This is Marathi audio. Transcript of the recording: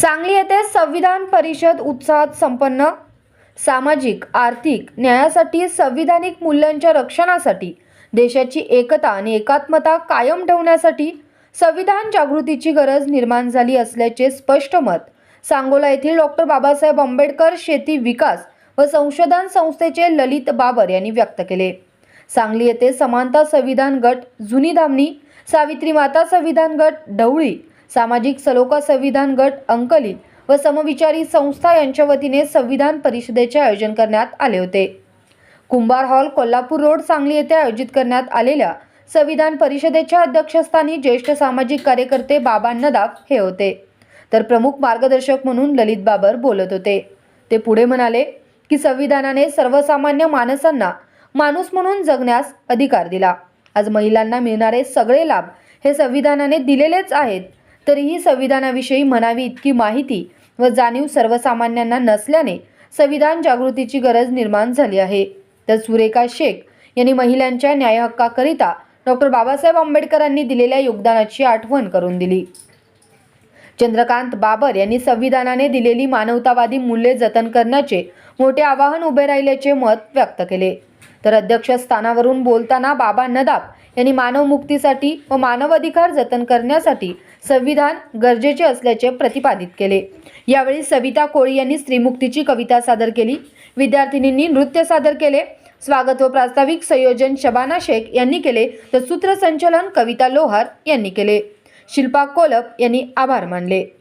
सांगली येथे संविधान परिषद उत्साहात संपन्न. सामाजिक आर्थिक न्यायासाठी संविधानिक मूल्यांच्या रक्षणासाठी देशाची एकता आणि एकात्मता कायम ठेवण्यासाठी संविधान जागृतीची गरज निर्माण झाली असल्याचे स्पष्ट मत सांगोला येथील डॉक्टर बाबासाहेब आंबेडकर शेती विकास व संशोधन संस्थेचे ललित बाबर यांनी व्यक्त केले. सांगली येथे समानता संविधान गट जुनी धामणी सावित्री माता संविधान गट ढवळी सामाजिक सलोखा संविधान गट अंकली व समविचारी संस्था यांच्या वतीने संविधान परिषदेचे आयोजन करण्यात आले होते. कुंभार हॉल कोल्हापूर रोड सांगली येथे आयोजित करण्यात आलेल्या संविधान परिषदेच्या अध्यक्षस्थानी ज्येष्ठ सामाजिक कार्यकर्ते बाबा नदाफ हे होते. तर प्रमुख मार्गदर्शक म्हणून ललित बाबर बोलत होते. ते पुढे म्हणाले की संविधानाने सर्वसामान्य माणसांना माणूस म्हणून जगण्यास अधिकार दिला. आज महिलांना मिळणारे सगळे लाभ हे संविधानाने दिलेलेच आहेत. तरीही संविधानाविषयी म्हणावी इतकी माहिती व जाणीव सर्वसामान्यांना नसल्याने संविधान जागृतीची गरज निर्माण झाली आहे. तर सुरेखा शेख यांनी महिलांच्या न्यायहक्काकरिता डॉक्टर बाबासाहेब आंबेडकरांनी दिलेल्या योगदानाची आठवण करून दिली. चंद्रकांत बाबर यांनी संविधानाने दिलेली मानवतावादी मूल्ये जतन करण्याचे मोठे आवाहन उभे राहिल्याचे मत व्यक्त केले. तर अध्यक्षस्थानावरून बोलताना बाबा नदाब यांनी मानव मुक्तीसाठी व मानव अधिकार जतन करण्यासाठी संविधान गरजेचे असल्याचे प्रतिपादित केले. यावेळी सविता कोळी यांनी स्त्रीमुक्तीची कविता सादर केली. विद्यार्थिनींनी नृत्य सादर केले. स्वागत व प्रास्ताविक संयोजन शबाना शेख यांनी केले. तर सूत्रसंचलन कविता लोहार यांनी केले. शिल्पा कोलप यांनी आभार मानले.